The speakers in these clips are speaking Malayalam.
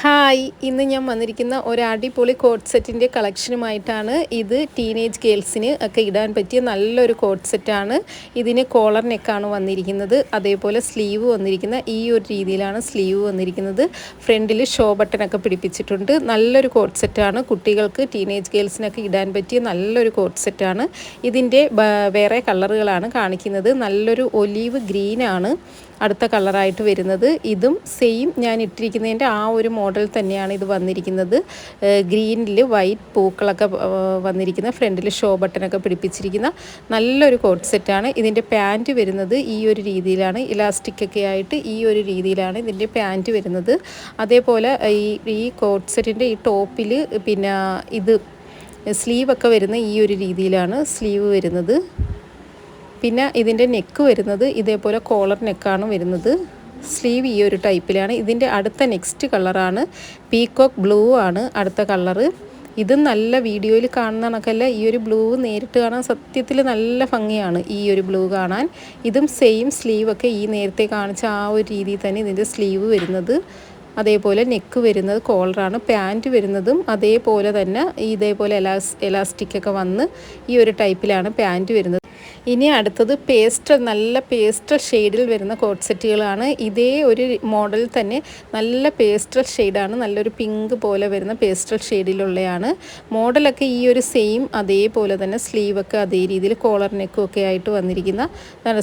ഹായ് ഇന്ന് ഞാൻ വന്നിരിക്കുന്ന ഒരു അടിപൊളി കോട്ട് സെറ്റിന്റെ കളക്ഷനുമായിട്ടാണ് ഇത് ടീനേജ് ഗേൾസിന് ഒക്കെ ഇടാൻ പറ്റിയ നല്ലൊരു കോട്ട് സെറ്റാണ് ഇതിന് കോളർ നെക്കാണ് വന്നിരിക്കുന്നത്. അതേപോലെ സ്ലീവ് വന്നിരിക്കുന്ന ഈ ഒരു രീതിയിലാണ് സ്ലീവ് വന്നിരിക്കുന്നത്. ഫ്രണ്ടിൽ ഷോ ബട്ടനൊക്കെ പിടിപ്പിച്ചിട്ടുണ്ട്. നല്ലൊരു കോട്ട് സെറ്റാണ് കുട്ടികൾക്ക് ടീനേജ് ഗേൾസിനൊക്കെ ഇടാൻ പറ്റിയ നല്ലൊരു കോട്ട് സെറ്റാണ് ഇതിന്റെ വേറെ കളറുകളാണ് കാണിക്കുന്നത്. നല്ലൊരു ഒലീവ് ഗ്രീനാണ് അടുത്ത കളറായിട്ട് വരുന്നത്. ഇതും സെയിം ഞാൻ ഇട്ടിരിക്കുന്നതിന്റെ ആ ഒരു മോഡൽ തന്നെയാണ് ഇത് വന്നിരിക്കുന്നത്. ഗ്രീനിൽ വൈറ്റ് പൂക്കളൊക്കെ വന്നിരിക്കുന്ന ഫ്രണ്ടിൽ ഷോ ബട്ടനൊക്കെ പിടിപ്പിച്ചിരിക്കുന്ന നല്ലൊരു കോട്ട് സെറ്റാണ് ഇതിന്റെ പാന്റ് വരുന്നത് ഈ ഒരു രീതിയിലാണ്. ഇലാസ്റ്റിക് ഒക്കെ ആയിട്ട് ഈ ഒരു രീതിയിലാണ് ഇതിന്റെ പാന്റ് വരുന്നത്. അതേപോലെ ഈ ഈ കോട്ട് സെറ്റിന്റെ ഈ ടോപ്പിൽ പിന്നെ ഇത് സ്ലീവൊക്കെ വരുന്ന ഈ ഒരു രീതിയിലാണ് സ്ലീവ് വരുന്നത്. പിന്നെ ഇതിന്റെ നെക്ക് വരുന്നത് ഇതേപോലെ കോളർ നെക്കാണ് വരുന്നത്. സ്ലീവ് ഈ ഒരു ടൈപ്പിലാണ് ഇതിന്റെ അടുത്ത നെക്സ്റ്റ് കളറാണ് പീകോക്ക് ബ്ലൂ ആണ് അടുത്ത കളറ് ഇത് നല്ല വീഡിയോയിൽ കാണുന്ന കണക്കല്ല ഈ ഒരു ബ്ലൂ നേരിട്ട് കാണാൻ സത്യത്തിൽ നല്ല ഭംഗിയാണ് ഈ ഒരു ബ്ലൂ കാണാൻ. ഇതും സെയിം സ്ലീവൊക്കെ ഈ നേരത്തെ കാണിച്ച ആ ഒരു രീതിയിൽ തന്നെ ഇതിന്റെ സ്ലീവ് വരുന്നത്. അതേപോലെ നെക്ക് വരുന്നത് കോളറാണ് പാന്റ് വരുന്നതും അതേപോലെ തന്നെ ഇതേപോലെ എലാസ് എലാസ്റ്റിക്കൊക്കെ വന്ന് ഈ ഒരു ടൈപ്പിലാണ് പാന്റ് വരുന്നത്. ഇനി അടുത്തത് പേസ്റ്റൽ നല്ല പേസ്റ്റൽ ഷെയ്ഡിൽ വരുന്ന കോട്ട് സെറ്റുകളാണ്. ഇതേ ഒരു മോഡൽ തന്നെ നല്ല പേസ്റ്റൽ ഷെയ്ഡാണ് നല്ലൊരു പിങ്ക് പോലെ വരുന്ന പേസ്റ്റൽ ഷെയ്ഡിലുള്ളതാണ് മോഡലൊക്കെ ഈ ഒരു സെയിം അതേപോലെ തന്നെ സ്ലീവൊക്കെ അതേ രീതിയിൽ കോളർ നെക്കും ഒക്കെ ആയിട്ട് വന്നിരിക്കുന്ന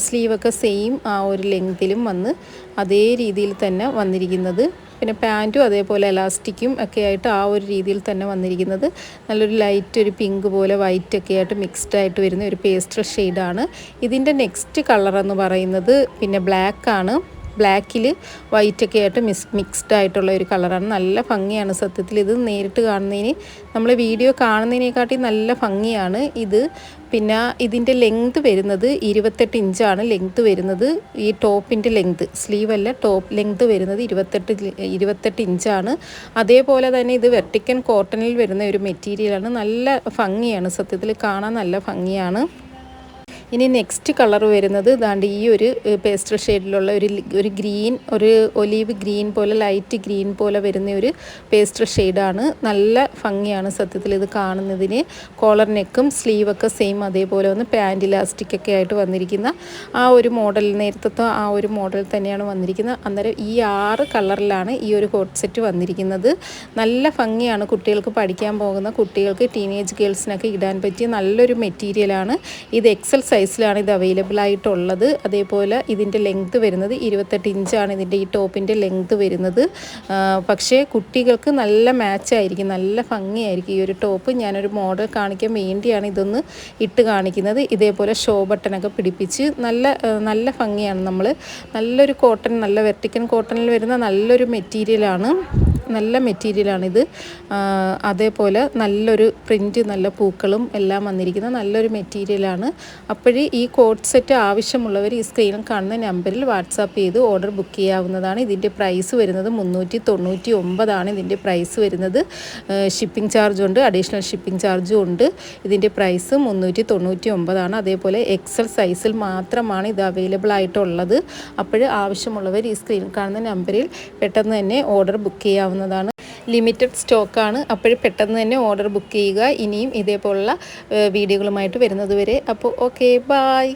സ്ലീവൊക്കെ സെയിം ആ ഒരു ലെങ്തിലും വന്ന് അതേ രീതിയിൽ തന്നെ വന്നിരിക്കുന്നത്. പിന്നെ പാന്റും അതേപോലെ എലാസ്റ്റിക്കും ഒക്കെ ആയിട്ട് ആ ഒരു രീതിയിൽ തന്നെ വന്നിരിക്കുന്നത്. നല്ലൊരു ലൈറ്റ് ഒരു പിങ്ക് പോലെ വൈറ്റ് ഒക്കെ ആയിട്ട് മിക്സ്ഡ് ആയിട്ട് വരുന്ന ഒരു പേസ്റ്റൽ ഷെയ്ഡാണ് ഇതിന്റെ നെക്സ്റ്റ് കളർ എന്ന് പറയുന്നത് പിന്നെ ബ്ലാക്ക് ആണ്. ബ്ലാക്കിൽ വൈറ്റൊക്കെ ആയിട്ട് മിസ് മിക്സ്ഡ് ആയിട്ടുള്ള ഒരു കളറാണ്. നല്ല ഭംഗിയാണ് സത്യത്തിൽ. ഇത് നേരിട്ട് കാണുന്നതിന് നമ്മൾ വീഡിയോ കാണുന്നതിനെക്കാട്ടി നല്ല ഭംഗിയാണ് ഇത്. പിന്നെ ഇതിന്റെ ലെങ്ത് വരുന്നത് ഇരുപത്തെട്ട് ഇഞ്ചാണ് ലെങ്ത് വരുന്നത്. ഈ ടോപ്പിന്റെ ലെങ്ത് സ്ലീവ് അല്ല ടോപ്പ് ലെങ്ത് വരുന്നത് ഇരുപത്തെട്ട് ഇരുപത്തെട്ട് ഇഞ്ചാണ്. അതേപോലെ തന്നെ ഇത് വെർട്ടിക്കൻ കോട്ടണിൽ വരുന്ന ഒരു മെറ്റീരിയലാണ്. നല്ല ഭംഗിയാണ് സത്യത്തിൽ. കാണാൻ നല്ല ഭംഗിയാണ്. ഇനി നെക്സ്റ്റ് കളർ വരുന്നത് ഇതാണ്ട് ഈ ഒരു പേസ്റ്റൽ ഷെയ്ഡിലുള്ള ഒരു ഒരു ഗ്രീൻ ഒരു ഒലീവ് ഗ്രീൻ പോലെ ലൈറ്റ് ഗ്രീൻ പോലെ വരുന്ന ഒരു പേസ്റ്റൽ ഷെയ്ഡാണ് നല്ല ഭംഗിയാണ് സത്യത്തിൽ ഇത് കാണുന്നതിന്. കോളർ നെക്കും സ്ലീവൊക്കെ സെയിം അതേപോലെ വന്ന് പാന്റ് ഇലാസ്റ്റിക് ഒക്കെ ആയിട്ട് വന്നിരിക്കുന്ന ആ ഒരു മോഡൽ നേരത്തെ ആ ഒരു മോഡൽ തന്നെയാണ് വന്നിരിക്കുന്നത് അന്നേരം ഈ ആറ് കളറിലാണ് ഈ ഒരു കോട്ട് സെറ്റ് വന്നിരിക്കുന്നത്. നല്ല ഭംഗിയാണ് കുട്ടികൾക്ക് പഠിക്കാൻ പോകുന്ന കുട്ടികൾക്ക് ടീനേജ് ഗേൾസിനൊക്കെ ഇടാൻ പറ്റിയ നല്ലൊരു മെറ്റീരിയലാണ് ഇത് എക്സൽ സൈസിലാണ് ഇത് അവൈലബിൾ ആയിട്ടുള്ളത്. അതേപോലെ ഇതിന്റെ ലെങ്ത് വരുന്നത് ഇരുപത്തെട്ട് ഇഞ്ചാണ് ഇതിന്റെ ഈ ടോപ്പിന്റെ ലെങ്ത് വരുന്നത്. പക്ഷേ കുട്ടികൾക്ക് നല്ല മാച്ചായിരിക്കും നല്ല ഭംഗിയായിരിക്കും ഈ ഒരു ടോപ്പ് ഞാനൊരു മോഡൽ കാണിക്കാൻ വേണ്ടിയാണ് ഇതൊന്ന് ഇട്ട് കാണിക്കുന്നത്. ഇതേപോലെ ഷോ ബട്ടനൊക്കെ പിടിപ്പിച്ച് നല്ല നല്ല ഭംഗിയാണ് നമ്മൾ നല്ലൊരു കോട്ടൺ നല്ല വെർട്ടിക്കൻ കോട്ടണിൽ വരുന്ന നല്ലൊരു മെറ്റീരിയലാണ് നല്ല മെറ്റീരിയലാണിത്. അതേപോലെ നല്ലൊരു പ്രിന്റ് നല്ല പൂക്കളും എല്ലാം വന്നിരിക്കുന്ന നല്ലൊരു മെറ്റീരിയലാണ്. അപ്പോഴേ ഈ കോട്ട് സെറ്റ് ആവശ്യമുള്ളവർ ഈ സ്ക്രീനിൽ കാണുന്ന നമ്പറിൽ വാട്സാപ്പ് ചെയ്ത് ഓർഡർ ബുക്ക് ചെയ്യാവുന്നതാണ്. ഇതിന്റെ പ്രൈസ് വരുന്നത് മുന്നൂറ്റി തൊണ്ണൂറ്റി ഒമ്പതാണ് ഇതിന്റെ പ്രൈസ് വരുന്നത്. ഷിപ്പിംഗ് ചാർജ് ഉണ്ട് അഡീഷണൽ ഷിപ്പിംഗ് ചാർജും ഉണ്ട്. ഇതിന്റെ പ്രൈസ് മുന്നൂറ്റി തൊണ്ണൂറ്റി ഒമ്പതാണ് അതേപോലെ എക്സൽ സൈസിൽ മാത്രമാണ് ഇത് അവൈലബിൾ ആയിട്ടുള്ളത്. അപ്പോൾ ആവശ്യമുള്ളവർ ഈ സ്ക്രീനിൽ കാണുന്ന നമ്പറിൽ പെട്ടെന്ന് തന്നെ ഓർഡർ ബുക്ക് ചെയ്യാവുന്നതാണ് ലിമിറ്റഡ് സ്റ്റോക്കാണ് അപ്പോഴും പെട്ടെന്ന് തന്നെ ഓർഡർ ബുക്ക് ചെയ്യുക. ഇനിയും ഇതേപോലുള്ള വീഡിയോകളുമായിട്ട് വരുന്നത് വരെ. അപ്പോൾ ഓക്കെ ബായ്